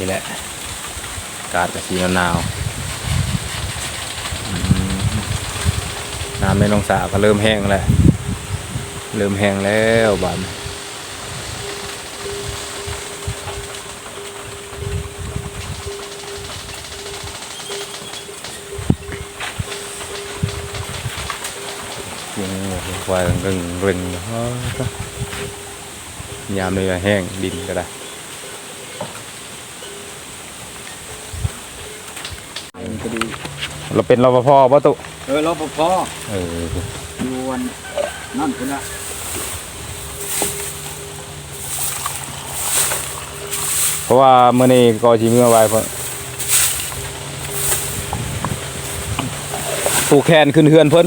นี่แหละอากาศกับสีหนาวๆอืมน้ำในลงสาก็เริ่มแห้งแล้ว เริ่มแห้งแล้วบานยังควายรึงรึงอ๋อยามเลยแห้งดินก็ได้ ก็ดี เราเป็นรปภป่ะตุเออรปภเอออยู่วันนั่นคุณละเพราะว่าเมื่อนี้ก็ชีเมื่อไว้เพิ่นปลูกแคนขึ้นเฮือนเพิ่น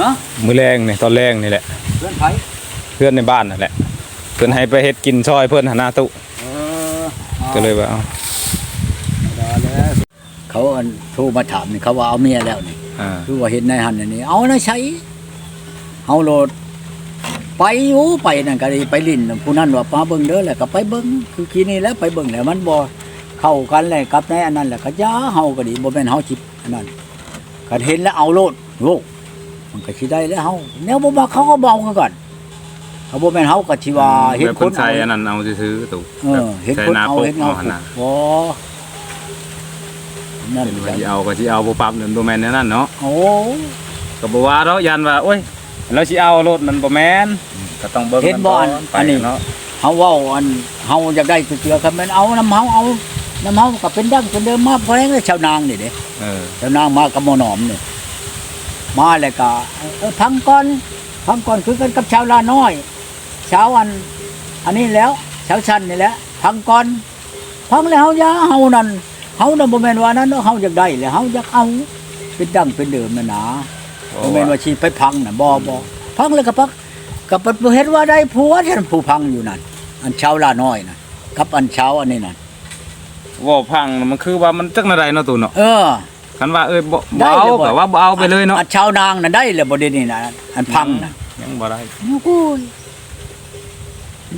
ฮะมือแรงนี่ตอนแรงนี่แหละ เพื่อนไผเพื่อนในบ้านนั่นแหละ เพิ่นให้ไปเฮ็ดกินซอยเพิ่นหนหน้าตุเออก็เลยว่าเอาได้แล้ว เขาอันโทรมาถามนี่เขาว่าเอาเมียแล้วนี่อ่าคือว่าเห็นในหันอันนี้ เอานะใช้เฮาโหลด ไปอยู่ไปนั่นก็ดีไปลิ้นผู้นั้นว่ามาเบิ่งเด้อแหละก็ไปเบิ่งคือคีนี่แหล้วไปเบิ่งแล้วมันบ่เข้ากันเลยกับในอันนั้นแหละก็ย่าเฮาก็ดีบ่แม่นเฮาสิอันนั้นก็เห็นแล้วเอาโลดโลกมันก็สิได้แล้วเฮาแนวบ่มักเขาก็เบาคือกันเขาบ่แม่นเฮาก็สิว่าเห็นแบบคเพิ่นนใช้เอา อันนั้นเอาซื้อๆตุเออเห็นใช้คนหน้าเอาปกเห็นเงาเอาหั่นน่ะ บ่ นั่นเป็นว่าสิเอาก็สิเอาบ่ปรับนั่นบ่แม่นแนวนั้นเนาะโอ้ก็บ่ว่าดอกยันว่าโอ้ยเราสิเอารถมันบ่แม่นก็ต้องเบิ่งเห็นบ่อันกัไปอันนี้เนาะเฮาเว้าอันเฮาอยากได้ตัวเตือคันแม่นเอาน้ำเฮาเอาน้ำเฮาก็เป็นดั้งเป็นเดิมมาเพราะงั้นชาวนางนี่เด้เออชาวนางมากับหมอหนอมนี่มาแล้วก็เออพังก่อนพังก่อนคือกันกับชาวลาน้อยชาวอัน อันนี้แล้วชาวชันนี่แหละพังก่อนพังแล้วเฮายาเฮานั่น เฮาน่ะบ่แม่นว่านั้นเนาะเฮาอยากได้แล้วเฮาอยากเอาเป็นดั้งเป็นเดิมน่ะนะบ่แม่นว่าชีไปพังน่ะบ่บ่พังแล้วก็พักก็เปิดเฮ็ดว่าได้ผัวฉันผู้พังอยู่นั่นอันชาวลาน้อยน่ะกับอันชาวอันนี้นั่นว่าพังมันคือว่ามันจักหนาใดเนาะตุเนาะเออคันว่าเอ้ยบ่ได้บ่เอาเลยบ่ก็ว่าบ่เอาไปเลยเนาะอันชาวนางน่ะได้แล้วบ่ได้นี่น่ะอันพังน่ะยังบ่ได้โอ้โหย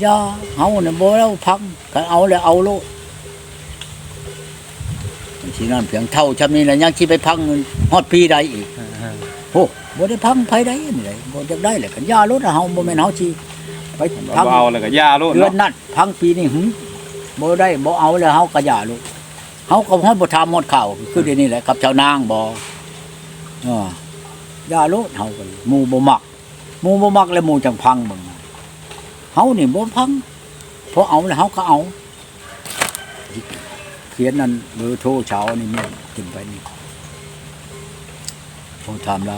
อย่าเฮาน่ะบ่แล้วพังก็เอาแล้วเอาโลด สินั่นเพียงเท่าชำนี้แล้วยังสิไปพังฮอดปีใดอีกโอ้บ่ได้พังไผได้นี่เลยบ่จักได้เลยกันยารถเฮาบ่แม่นเฮาสิไปบ่พังเอาแล้วก็ย่าโลดเดือนเนาะนั้นพังปีนี้หึบ่ได้บ่เอาแล้วเฮาก็อย่าลูกเฮาก็ฮอดบ่ทำหมดข้าวคือเดี๋ยวนี้แหละกับชาวนางบ่เออย่าโลดเฮาก็หมู่บ่มักหมู่บ่มักแล้วหมู่จังพังเบิ่งเฮานี่บ่พังเพราะเอาแล้วเฮาก็เอาเขียนนั่นเบอร์โทรเช้านี่แม่ขึ้นไปนี่โทรถามเรา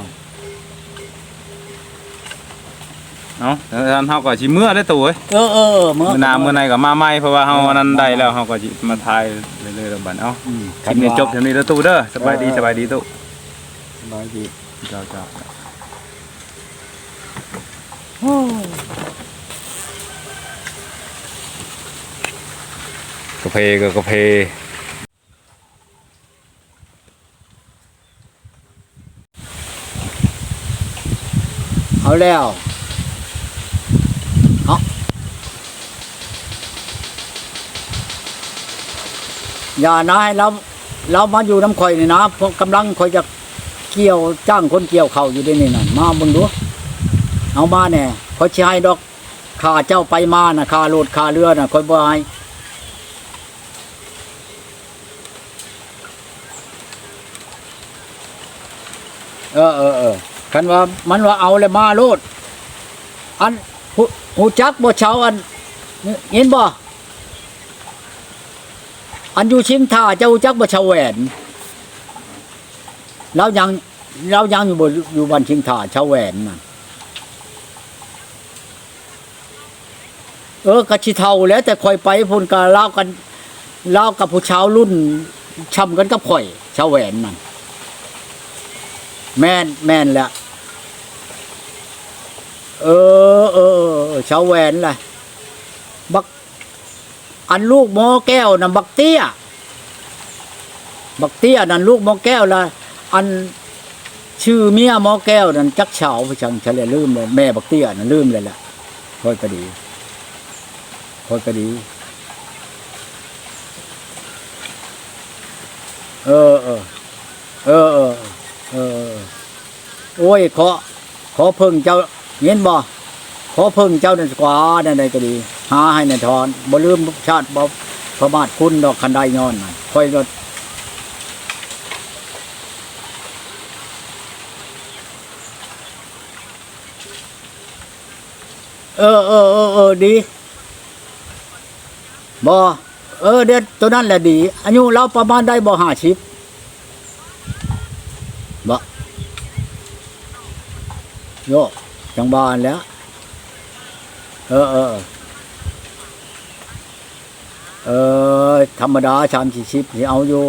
เนาะแล้วท่านเฮาก็สิเมื่อได้อตัวเอ้ยเออเออเมื่มื้อหน้ามื้อไหนก็มาใหม่เพราะว่าเฮาอันนั้นได้แล้วเฮาก็สิมาถ่ายเรื่อยๆแล้วบัดเอ้าอืมคลิปนี้จบเท่านี้เด้อตู่เด้อสบายดีสบายดีตู่สบายดีเจ้าเจ้าโอ้กาแฟก็กาแฟ เอาแล้วเอาอย่านะให้เราเรามาอยู่น้ำข่อยนี่นะเพราะกำลังข่อยจะเกี่ยวจ้างคนเกี่ยวเขาอยู่ด้วยนี่นั่นมาบิ่งดูเอามาแน่ข่อยสิให้ดอกค่าเจ้าไปมานะค่ารถค่าเรือนะข่อยบ่ให้เออเออเออ คันว่ามันว่าเอาแล้วมาโลด อันหูหูจักบ่เช้าอันเห็นบ่อันอยู่ชิงท่าเจ้าหูจักบ่เชาแหวนเรายังเรายังอยู่บนอยู่บันชิงท่าเชาแหวนน่ะเออกะชิเทาแล้ว แต่คอยไปพุ่นกะเล่ากันเล่ากับผู้เช้ารุ่นช้ำกันกับข่อยเชาแหวนนั่นแม่นแม่นแหละ เออเออชาวแหวนล่ะ บัก อันลูกหมอแก้วน่ะบักเตี้ย บักเตี้ยนั่นลูกหมอแก้วละอันชื่อเมียหมอแก้วนั่นจักเฉาไปจังฉันเลยลืมเลยแม่บักเตี้ยนั่นลืมเลยล่ะคอยก็ดีคอยก็ดี เออเออเออเออโอ้ยขอขอเพิ่งเจ้า เห็นบ่ขอพิ่งเจ้านั่นกว่านั่นใดก็ดี หาให้ในทอนบ่ลืมชาติบ่ประมาทคุณดอกคันใดย้อนน่ะค่อยรถเออเออเออเออดีบ่เออเด็ดตัวนั้นแหละดีอายุเราประมาณได้บ่ห้าสิบบ่โย จังบานแล้ว เออเออเออธรรมดาชามสี่สิบที่เอาอยู่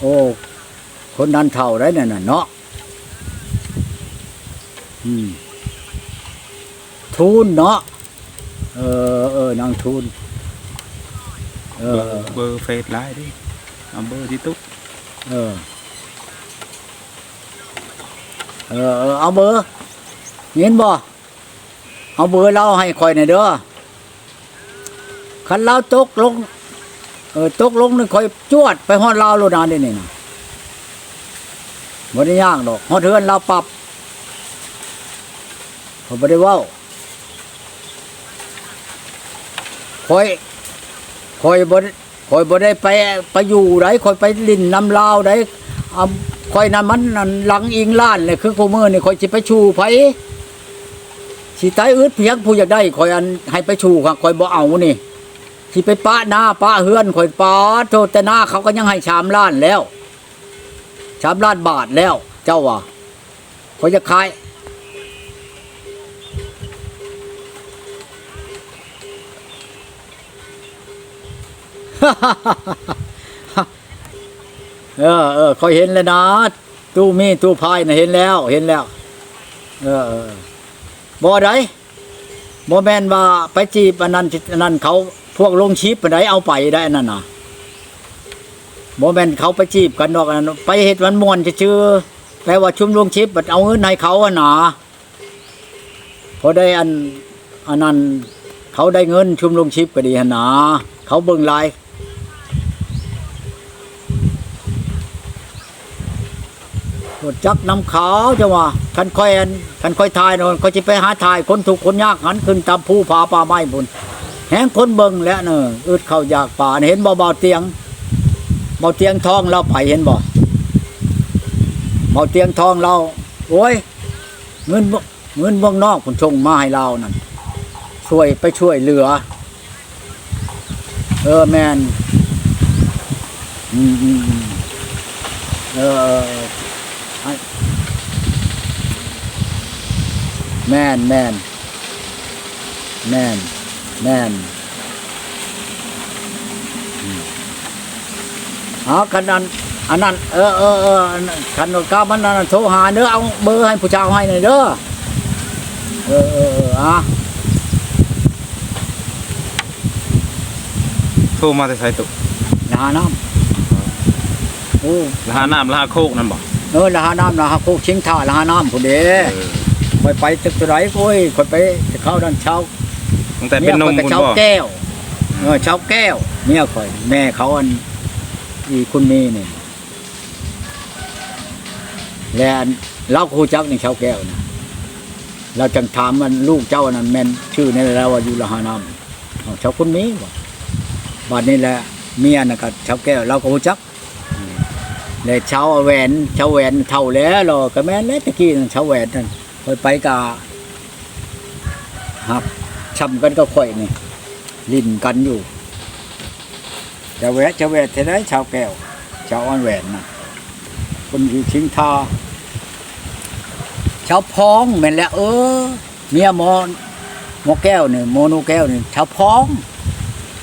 โอ้คนนั้นเท่าได้นั่นน่ะเนาะอืมทูนเนาะเออเออนางทูนเอเบอร์เบอร์เฟซไลน์ดิ เอาเบอร์ที่ตุ๊กเออ เออ เอาเบอร์เห็นบ่ เอาเบอร์เราให้คอยหน่อยเด้อคันเราตกลง เออตกลงนี่คอยจวดไปฮอดเราโลดนาเด้นี่นะบ่ได้ยากดอกฮอดเทือนเราปรับเขาบ่ได้เว้าคอยคอยบ่ คอยบ่ได้ไปไปอยู่ไดคอยไปลินน้ำลาวไดคอยนั้นมันนั่นหลังอิงล้านเลยคือกูมือนี่คอยสิไปชูไผสิตายอึดเพียงผู้อยากได้คอยอันให้ไปชูครับคอยบ่เอานี่สิไปป้าหน้าป้าเฮือนข่อยป้าโทษแต่หน้าเขาก็ยังให้ชามล้านแล้วชามล้านบาทแล้ว เจ้าว่าเขาจะขาย เออเออเขาเห็นแล้วนะตู้มีตู้พายนะเห็นแล้ว เห็นแล้วเออเออบ่ได้บ่แมนว่าไปจีบอันนั้นอันนั้นเขาพวกลงชิปอันใดเอาไปได้นั่นน่ะบ่แมนเขาไปจีบกันดอกนั้นไปเฮ็ดมันมวนจะชื่อแปลว่าชุมลงชิปบัดเอาเงินให้เขาอะนาพอได้อันอันนั้นเขาได้เงินชุมลงชิปก็ดีหนหนาเขาเบิ่งลาย รถ จักรนำขาวจะว่าคันค่อยอันคันค่อยทายโนนก็จะไปหาทายคนถูกคนยากหันขึ้นตามภูผาป่าไม้บุญแหงคนเบิ่งแล้วเนอะอึดเข้าอยากป่าเห็นบ่เบาเตียงเบาเตียงทองเราไปเห็นบ่เบาเตียงทองเรา โอ้ยเงินเงินเบื้องนอกผมชงมาให้เรานั่นช่วยไปช่วยเหลือ เออแมนอืมอืมเออ แม่นแม่นแม่นแม่นอืมเอาคันนั้นอันนั้นเออเออเอออันนั้นคันก้ามันนั้นโทรหาเด้อเอาเบอร์ให้ผู้ชาวให้หน่อยเด้อเออเออเอออะโทรมาแต่ไสตุ๊กนะฮะน้ำโอ้ลหาน้ำลหาโคกนั่นบ่เออละหาน้ำละหาโคกชิงท่าละหาน้ำผู้เด้เออไปไปตึกตัวไหนโอ้ยคนไปเข้าด้านเช้าตั้งแต่เป็นนมยคุณเช้าบ่แก้วเออเช้าแก้วเมียข่อย แม่เขาอันอีคุณมีนี่แล้วอันเราครูจักนี่เช้าแก้วนะเราจังถามมันลูกเจ้าอันนั้นแม่นชื่อนี่แล้วว่าอยู่ละหานามเอาเช้าคุณมีว่ะบัดนี้แหละเมียน่ะก็เช้าแก้วเราก็ครูจักเลยเช้าแหวนเช้าแหวนเท่าแล้วเราก็แม่นแล้วตะกี้นั่นเช้าแหวนนั่น คอยไปกาหับช้ำกันก็ข่อยนี่ลิ้นกันอยู่ จะแวะจะแวะเท่าไรชาวแก้ว ชาวอ้อนแหวนนะคนอยู่ชิงทาชาวพ้องแม่นแหล้วเออ เมียหมอหมอแก้วเนี่ยโมโนแก้วเนี่ยชาวพ้อง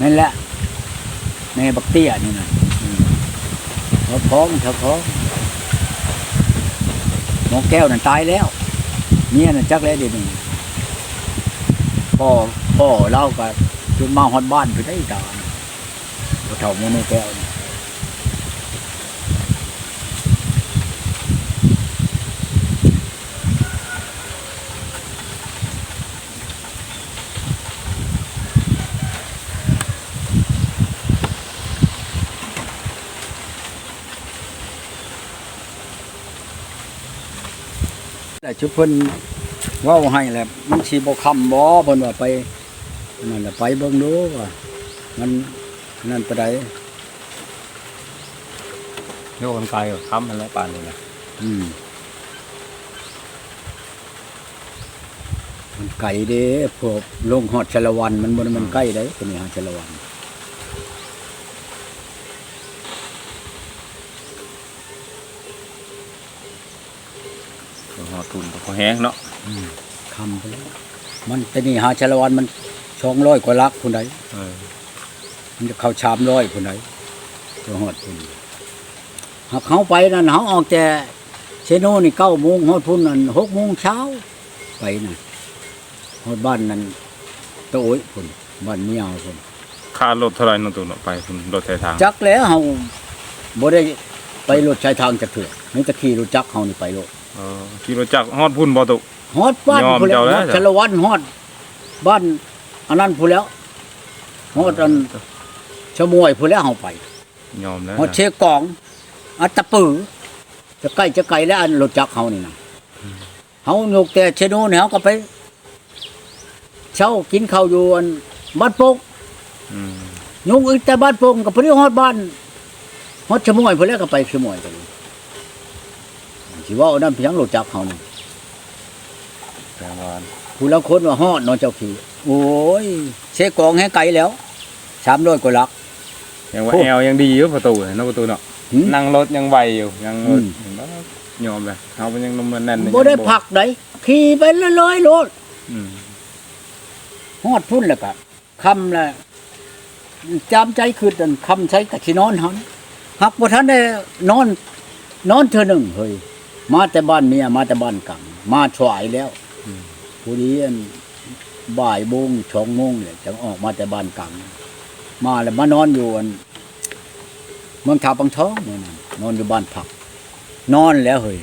นั่นแหละแม่บักเตี้ยนี่นะชาวพ้องชาวพ้องหมอแก้วนั่นตายแล้ว เนี่ยนั่นจักแล้วเดี๋ยวนี้พ่อพ่อเล่ากับจนมาฮอดบ้านไปได้ดานบ่เท่าโมโนแก้วนี่ ชุบเพิ่นเว้าให้แหละมันสิบ่คำบ่เพิ่นว่าไปนั่นแหละไปเบิ่งดูว่ามันนั่นปานใดโยกกันไกลกับค้ำมันแล้วปานนี้นะอืมมันไกลเด้พวกลงฮอดชะละวันมันบ่ได้มันใกล้เด้ตัวนี้ฮอดชะละวัน อทุนก็พอแห้งเนาะอืมคำไปแล้วมันแต่นี่หาชะละวันมัน200กว่าลักพุ่นใดเออมันจะเข้าชามร้อยพุ่นใดตัวฮอดพุ่นหากเขาไปนั่นเขาออกแต่เชโนนี่9โมงฮอดพุ่นนั่น6โมงเช้าไปน่ะฮอดบ้านนั่นตะโอยพุ่นบ้านเมียพุ่นค่ารถเท่าไหร่เนาะตัวเนาะไปคุณรถไถทางจักแล้วเฮาบ่ได้ไปรถใช้ทางจักเถื่อนี่ตะขี่รถจักรเฮานี่ไปโลด เออขี่รถจักรฮอดพุ่นบ่ตุ ฮอดบ้านยอมพุ่นแล้วเจ้าแล้ว ฮอดชะละวันฮอดบ้านอันนั้นพุ่นแล้วฮอดอันชะมวยพุ่นแล้วเฮาไปยอมแล้วฮอดเชกอง อัตตะปือจะใกล้จะไกลแล้วอันรถจักรเฮานี่นะเฮายกแต่เชโนเนี่ยเฮาก็ไป เช้ากินข้าวอยู่อันบ้านโปกอืมยกอีกแต่บ้านโปกก็พอดีฮอดบ้านฮอดชะมวยพุ่นแล้วก็ไปชะมวยกันเลย สิว่าเอานั่นเพียงรถจักรเฮานี่แรงวานผู้ละคนว่าฮอดเนอนเจ้าขี่โอ้ยเชกองให้ไกลแล้ว300กว่าลัก ยังว่าโอ้แอวยังดีอยู่ประตูเนาะประตูเนาะหืมนั่งรถยังไหวอยู่ยังรถอืม เห็นบ่ยอมเลยเอามันยังนมมันแน่นบ่ได้พักไดขี่ไปเรื่อยๆโลดอืมฮอดพุ่นแล้วก็คำละจำใจคือดันคำใช้กะสินอนหันหักบ่ทันได้นอน นอนเทื่อหนึงเฮ้ย มาแต่บ้านเมียมาแต่บ้านกังมาถวายแล้วผู้นี้อันบ่ายโมงสองโมงเนี่ยจะออกมาแต่บ้านกังมาแล้วมานอนอยู่อันเมืองทาปังท้องเนี่ยนะนอนอยู่บ้านผัก นอนแล้วเฮ้ย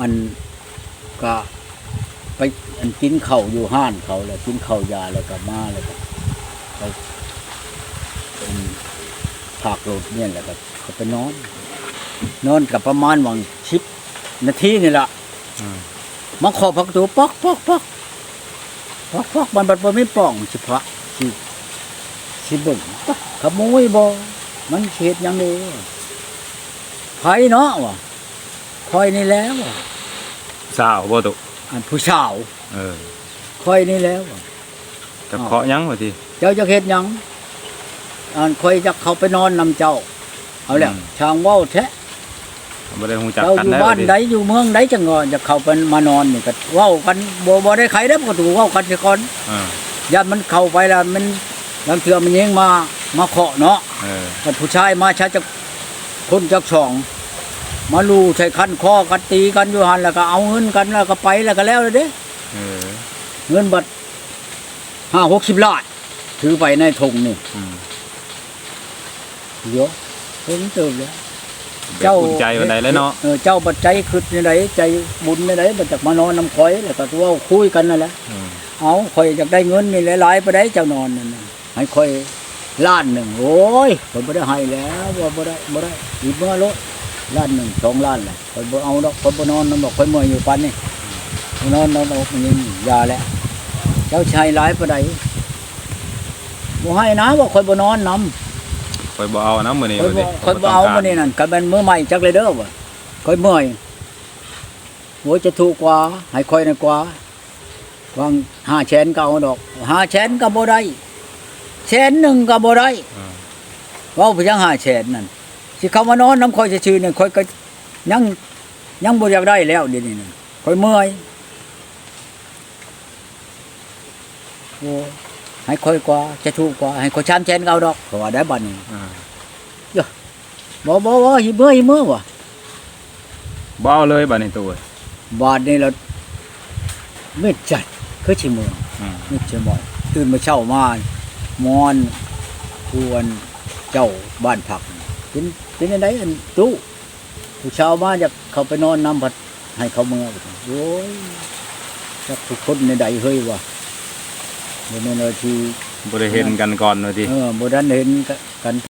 อันก็ไปอันกินข้าวอยู่ห้านเขาแล้วกินข้าวยาแล้วก็มาแล้วก็ไปเป็นผักโรดเนี่ยแล้วก็เขาไปนอน นอนกับประมาณวังชิปนาทีนี่แหละอืมมาขอพักตัวปอกปอกปอกปอกปอกมันบัดบ่ไม่ป้องสิพระสิสิเบิ่งปักขโมยบ่มันเขตหยังนี้ไผเนาะวะคอยนี่แล้ววะสาวบ่ตุอันผู้สาวเออคอยนี่แล้ววะจะเคาะยังว่าทีเจ้าจะเฮ็ดหยังอันคอยจะเข้าไปนอนนำเจ้า เอาแล้วช่างเว้าแท้ บ่ได้ฮู้จักเจ้ากันอยู่ได้บ้านว่าติใดอยู่เมืองใดจังก็จะเข้าไปมานอนนี่ก็เว้ากันบ่บ่ได้ใครเด้อก็ถูกเว้ากันสิก่อนเออญาติมันเข้าไปแล้วมันบางเทื่อมันยิงมามาเคาะเนาะเออแต่ผู้ชายมาชักจะคนจักช่อง มาลูใช้คันคอกันตีกันอยู่หันแล้วก็เอาเงินกันแล้วก็ไปแล้วก็แล้วเลยเด้เออเงินบัตรห้าหกสิบล้านถือไปในธงนี่อืมเยอะเพิ่งเติมแล้ว เจ้าอุ่นใจวันใดแล้วเนาะเออเจ้าบัดใจคืดในไหนใจบุญในไหนบัดจากมานอนน้ำข่อยแล้วก็ตัวคุยกันนั่นแหละอืมเอาข่อยอยากได้เงินนี่หลายๆไปได้เจ้านอนนั่นน่ะให้ข่อยล้านหนึ่งโอ้ยข่อยบ่ได้ให้แล้วบ่บ่ได้บ่ได้อีกเมื่อโลดล้านหนึ่งสองล้านแหละข่อยบ่เอาดอกข่อยบ่นอนนำบอกข่อยเมื่อยอยู่ปานนี้นอนนอนอกมันยังยาแล้วเจ้าชายหลายปานใดบ่ให้นะว่าข่อยบ่นอนนำ คอยบ่เอานะมื้อนี้ข่อยบ่ว่าติข่อยบ่เอามานี่นั่นก็เป็นมื้อใหม่จักเลยเด้อว่ะข่อยเมื่อยโหจะถูกกว่าให้ข่อยน่ะกว่าวาง5แสนก็เอาดอก5แสนก็บ่ได้แสนหนึ่งก็บ่ได้เออเว้าไปยัง5แสนนั่นสิเข้ามานอนน้ำข่อยซื่อๆนี่ข่อยก็ยังยังบ่อยากได้แล้วเดี๋ยวนี้นี่ข่อยเมื่อยโอ้ ให้ข่อยกว่าจะถูกกว่าให้ข่อย3แสนก็เอาดอกเพราะว่าได้บัดนี้เออบ่บ่บ่หิเมื่อหิเมื่อวะบ่เอาเลยบัดนี้ตัวบาดนี่เราเม็ดจัดคือชิเมืองอืมเม็ดชิมอยตื่นมาเช้ามามอนควรเจ้าบ้านผักเป็นเป็นอันใดอันตู้ผู้เช้ามาจะเข้าไปนอนน้ำผัดให้เขาเมื่อโอ้ยจักทุกคนในใดเฮ้ยวะ บ่แม่นว่าที่บ่ได้เห็นกันก่อนว่าติ เออบ่ทันเห็นกัน